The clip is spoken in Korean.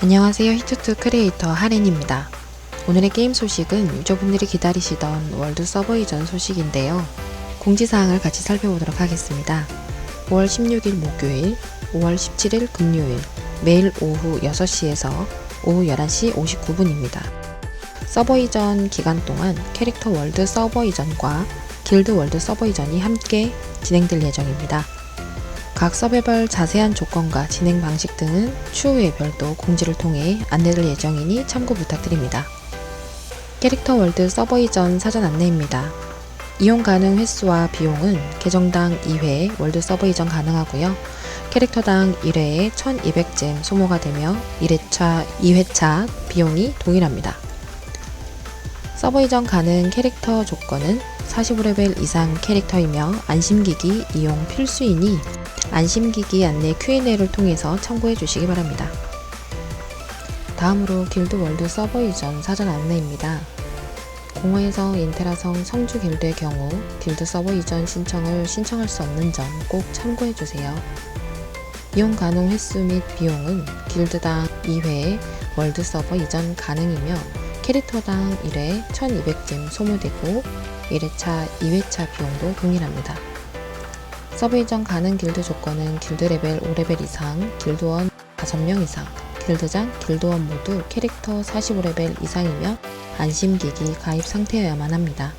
안녕하세요 히투투 크리에이터 하렌입니다. 오늘의 게임 소식은 유저분들이 기다리시던 월드 서버 이전 소식인데요. 공지사항을 같이 살펴보도록 하겠습니다. 5월 16일 목요일, 5월 17일 금요일, 매일 오후 6시에서 오후 11시 59분입니다. 서버 이전 기간 동안 캐릭터 월드 서버 이전과 길드 월드 서버 이전이 함께 진행될 예정입니다. 각 서버별 자세한 조건과 진행 방식 등은 추후에 별도 공지를 통해 안내될 예정이니 참고 부탁드립니다. 캐릭터 월드 서버 이전 사전 안내입니다. 이용 가능 횟수와 비용은 계정당 2회 월드 서버 이전 가능하고요. 캐릭터당 1회에 1200잼 소모가 되며 1회차, 2회차 비용이 동일합니다. 서버 이전 가능 캐릭터 조건은 45레벨 이상 캐릭터이며 안심기기 이용 필수이니 안심기기 안내 Q&A를 통해서 참고해 주시기 바랍니다. 다음으로 길드 월드 서버 이전 사전 안내입니다. 공허에서 인테라성 성주 길드의 경우 길드 서버 이전 신청을 신청할 수 없는 점 꼭 참고해 주세요. 이용 가능 횟수 및 비용은 길드당 2회 월드 서버 이전 가능이며 캐릭터당 1회 1200잼 소모되고 1회차, 2회차 비용도 동일합니다. 서브 이전 가능 길드 조건은 길드 레벨 5레벨 이상, 길드원 5명 이상, 길드장, 길드원 모두 캐릭터 45레벨 이상이며 안심기기 가입 상태여야만 합니다.